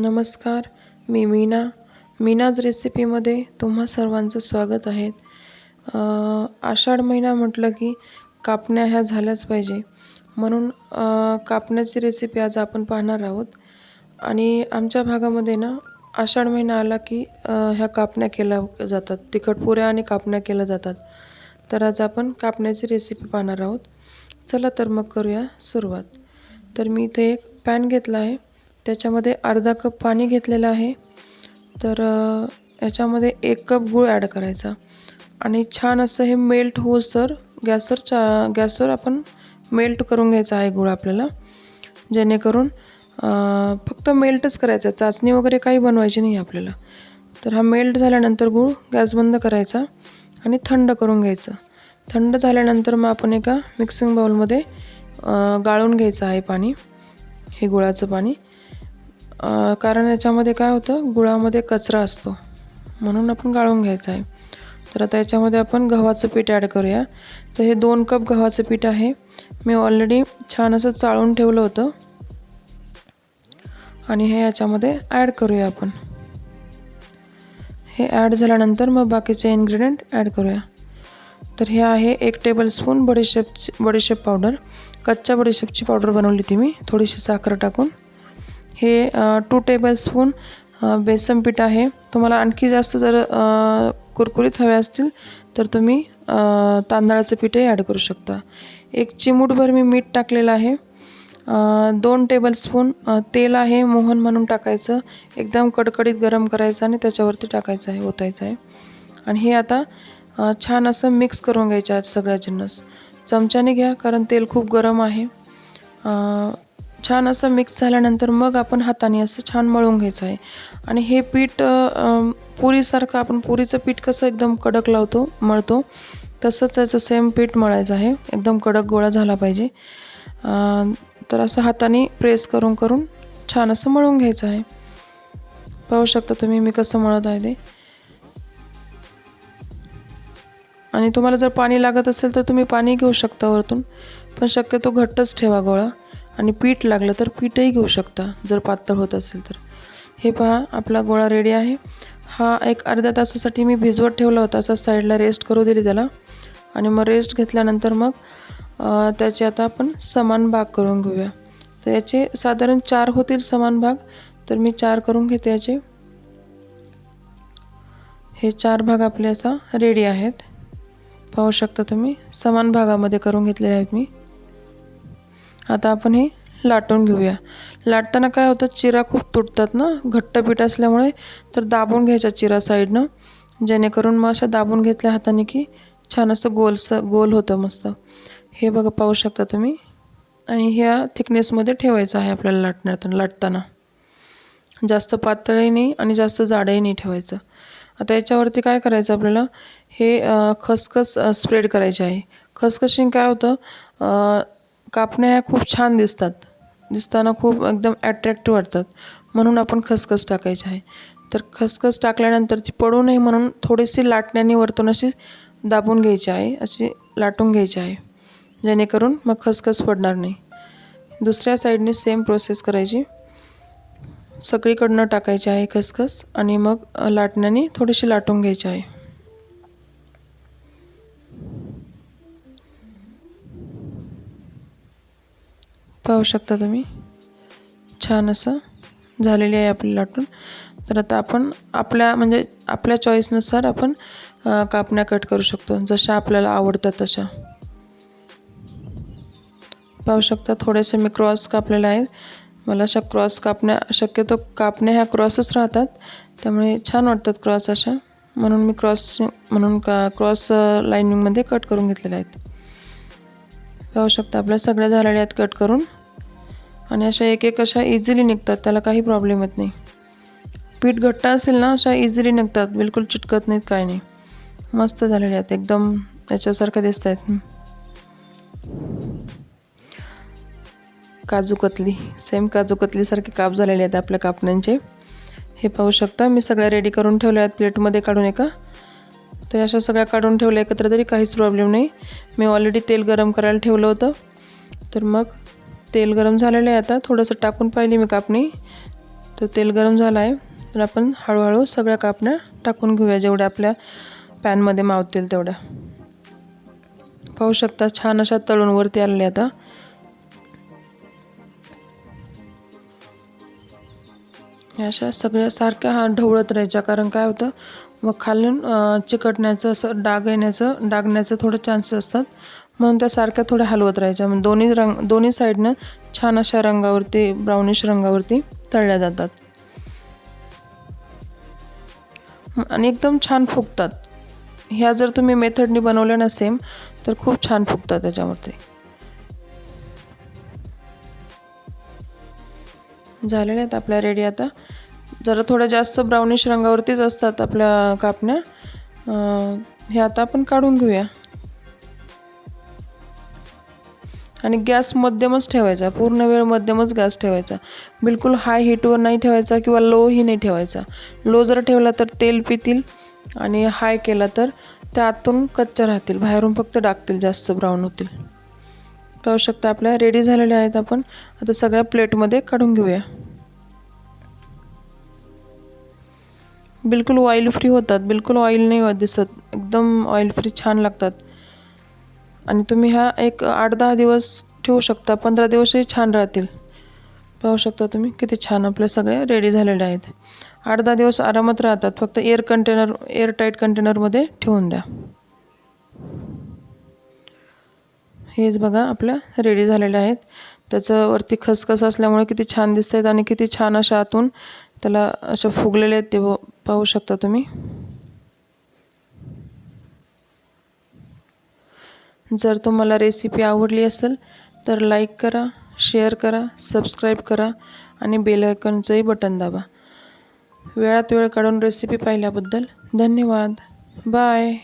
नमस्कार मी मीना. मीनाज रेसिपीमध्ये तुम्हा सर्वांचं स्वागत आहे. आषाढ महिना म्हटलं की कापण्या ह्या झाल्याच पाहिजे. म्हणून कापण्याची रेसिपी आज आपण पाहणार आहोत. आणि आमच्या भागामध्ये ना आषाढ महिना आला की ह्या कापण्या केल्या जातात. तिखट पुऱ्या आणि कापण्या केल्या जातात. तर आज आपण कापण्याची रेसिपी पाहणार आहोत. चला तर मग करूया सुरुवात. तर मी इथे एक पॅन घेतला आहे. त्याच्यामध्ये अर्धा कप पाणी घेतलेलं आहे. तर याच्यामध्ये एक कप गूळ ॲड करायचा. आणि छान असं हे मेल्ट होसर गॅसवर चा गॅसवर आपण मेल्ट करून घ्यायचा आहे गूळ आपल्याला. जेणेकरून फक्त मेल्टच करायचं. चाचणी वगैरे काही बनवायची नाही आपल्याला. तर हा मेल्ट झाल्यानंतर गूळ गॅस बंद करायचा आणि थंड करून घ्यायचं. थंड झाल्यानंतर मग आपण एका मिक्सिंग बाउलमध्ये गाळून घ्यायचं आहे पाणी हे गुळाचं पाणी. कारण याच्यामध्ये काय होतं गुळामध्ये कचरा असतो. म्हणून आपण गाळून घ्यायचं आहे. तर आता याच्यामध्ये आपण गव्हाचं पीठ ॲड करूया. तर हे दोन कप गव्हाचं पीठ आहे. मी ऑलरेडी छान असं चाळून ठेवलं होतं. आणि हे याच्यामध्ये ॲड करूया आपण. हे ॲड झाल्यानंतर मग बाकीचे इन्ग्रेडियंट ॲड करूया. तर हे आहे एक टेबलस्पून बडीशेपची बडीशेप पावडर कच्च्या बडीशेपची पावडर बनवली ती मी. थोडीशी साखर टाकून. हे टू टेबलस्पून बेसन पीठ आहे. तुम्हाला आणखी जास्त जर कुरकुरीत हवे असतील तर तुम्ही तांदळाचं पीठही ॲड करू शकता. एक चिमूटभर मी मीठ टाकलेलं आहे. दोन टेबलस्पून तेल आहे मोहन म्हणून टाकायचं. एकदम कडकडीत गरम करायचं आणि त्याच्यावरती टाकायचं आहे ओतायचं आहे. आणि हे आता छान असं मिक्स करून घ्यायचं आहे सगळ्या जिन्नस चमच्याने घ्या कारण तेल खूप गरम आहे. छान असं मिक्स झाल्यानंतर मग आपण हाताने असं छान मळून घ्यायचं आहे. आणि हे पीठ पुरीसारखं आपण पुरीचं पीठ कसं एकदम कडक लावतो मळतो तसंच याचं सेम पीठ मळायचं आहे. एकदम कडक गोळा झाला पाहिजे. तर असं हाताने प्रेस करून करून छान असं मळून घ्यायचं आहे. पाहू शकता तुम्ही मी कसं मळत आहे ते. आणि तुम्हाला जर पाणी लागत असेल तर तुम्ही पाणी घेऊ शकता वरतून पण शक्यतो घट्टच ठेवा गोळा. आणि पीठ लागलं तर पीठही घेऊ शकता जर पातळ होत असेल तर. हे पहा आपला गोळा रेडी आहे. हा एक अर्ध्या तासासाठी मी भिजवत ठेवला होता असा साईडला रेस्ट करू दिली त्याला. आणि मग रेस्ट घेतल्यानंतर मग त्याचे आता आपण समान भाग करून घेऊया. तर याचे साधारण चार होतील समान भाग. तर मी चार करून घेते याचे. हे चार भाग आपले आता रेडी आहेत. पाहू शकता तुम्ही समान भागामध्ये करून घेतलेले आहेत मी. आता आपण हे लाटून घेऊया. लाटताना काय होतं चिरा खूप तुटतात ना घट्ट पीठ असल्यामुळे तर दाबून घ्यायचा चिरा साईडनं जेणेकरून मग अशा दाबून घेतल्या हाताने की छान असं गोलसं गोल होतं मस्त. हे बघा पाहू शकता तुम्ही. आणि ह्या थिकनेसमध्ये ठेवायचं आहे आपल्याला लाटण्यातून लाटताना. जास्त पातळही नाही आणि जास्त जाडही नाही ठेवायचं. आता याच्यावरती काय करायचं आपल्याला हे खसखस स्प्रेड करायचे आहे. खसखशीने काय होतं कापण्या ह्या खूप छान दिसतात. दिसताना खूप एकदम ॲट्रॅक्टिव्ह वाटतात. म्हणून आपण खसखस टाकायची आहे. तर खसखस टाकल्यानंतर ती पडू नये म्हणून थोडीशी लाटण्याने वरतून अशी दाबून घ्यायची आहे. अशी लाटून घ्यायची आहे. जेणेकरून मग खसखस पडणार नाही. दुसऱ्या साईडने सेम प्रोसेस करायची. सगळीकडनं टाकायची आहे खसखस आणि मग लाटण्याने थोडीशी लाटून घ्यायची आहे. पाहू शकता तुम्ही. छान असं झालेली आहे आपली लाटून. तर आता आपण आपल्या म्हणजे आपल्या चॉईसनुसार आपण कापण्या कट करू शकतो. जशा आपल्याला आवडतात तशा. पाहू शकता थोडेसे मी क्रॉस कापलेले आहेत. मला अशा क्रॉस कापण्या शक्यतो कापण्या ह्या क्रॉसच राहतात. त्यामुळे छान वाटतात क्रॉस अशा. म्हणून मी क्रॉस म्हणून का क्रॉस लाईनिंगमध्ये कट करून घेतलेल्या आहेत. पाहू शकता आपल्या सगळ्या झालेल्या आहेत कट करून. आणि अशा एक एक अशा इझिली निघतात त्याला काही प्रॉब्लेम येत नाही. पीठ घट्ट असेल ना अशा इझिली निघतात बिलकुल चिटकत नाहीत काय नाही. मस्त झालेल्या आहेत एकदम याच्यासारखं दिसत आहेत काजू कतली सेम काजू कतलीसारखे काप झालेले आहेत आपल्या कापण्यांचे. हे पाहू शकता मी सगळ्या रेडी करून ठेवल्या आहेत प्लेटमध्ये काढून एका. तर अशा सगळ्या काढून ठेवल्या एकत्र तरी काहीच प्रॉब्लेम नाही. मी ऑलरेडी तेल गरम करायला ठेवलं होतं. तर मग तेल गरम झालेलं आहे आता. थोडंसं टाकून पाहिली मी कापणी. तर तेल गरम झालं आहे तर आपण हळूहळू सगळ्या कापण्या टाकून घेऊया. जेवढ्या आपल्या पॅनमध्ये मावतील तेवढ्या. पाहू शकता छान अशा तळून वरती आलेल्या आता अशा सगळ्या सारख्या हा ढवळत राहायच्या. कारण काय होतं मग खालून चिकटण्याचं असं डाग येण्याचं डागण्याचं थोडं चान्सेस असतात. म्हणून त्या सारख्या थोड्या हलवत राहायच्या. मग दोन्ही रंग दोन्ही साईडनं छान अशा रंगावरती ब्राउनिश रंगावरती तळल्या जातात. आणि एकदम छान फुगतात. ह्या जर तुम्ही मेथडनी बनवल्या ना सेम तर खूप छान फुगतात त्याच्यावरती. झालेल्या आहेत आपल्या रेडी आता. जरा थोड्या जास्त ब्राउनिश रंगावरतीच असतात आपल्या कापण्या. हे आता आपण काढून घेऊया. आणि गॅस मध्यमच ठेवायचा. पूर्ण वेळ मध्यमच गॅस ठेवायचा. बिलकुल हाय हीटवर नाही ठेवायचा किंवा लोही नाही ठेवायचा. लो जर ठेवला तर तेल पितील आणि हाय केला तर त्या आतून कच्च्या राहतील. बाहेरून फक्त डाकतील जास्त ब्राऊन होतील. पाहू शकता आपल्या रेडी झालेल्या आहेत आपण. आता सगळ्या प्लेटमध्ये काढून घेऊया. बिलकुल ऑइल फ्री होतात. बिलकुल ऑइल नाही होत दिसत. एकदम ऑइल फ्री छान लागतात. आणि तुम्ही ह्या एक आठ दहा दिवस ठेवू शकता. पंधरा दिवसही छान राहतील. पाहू शकता तुम्ही किती छान आपल्या सगळ्या रेडी झालेल्या आहेत. आठ दहा दिवस आरामात राहतात. फक्त एअर कंटेनर एअर टाईट कंटेनरमध्ये ठेवून द्या. हेच बघा आपल्या रेडी झालेल्या आहेत. त्याचं वरती खसखस असल्यामुळे किती छान दिसत आहेत आणि किती छान अशा आतून त्याला अशा फुगलेले आहेत ते पाहू शकता तुम्ही. जर तुम्हाला रेसिपी आवडली असेल तर लाईक करा शेअर करा सबस्क्राईब करा आणि बेल बटन दाबा. वेळात वेळ काढून रेसिपी पाहिल्याबद्दल धन्यवाद. बाय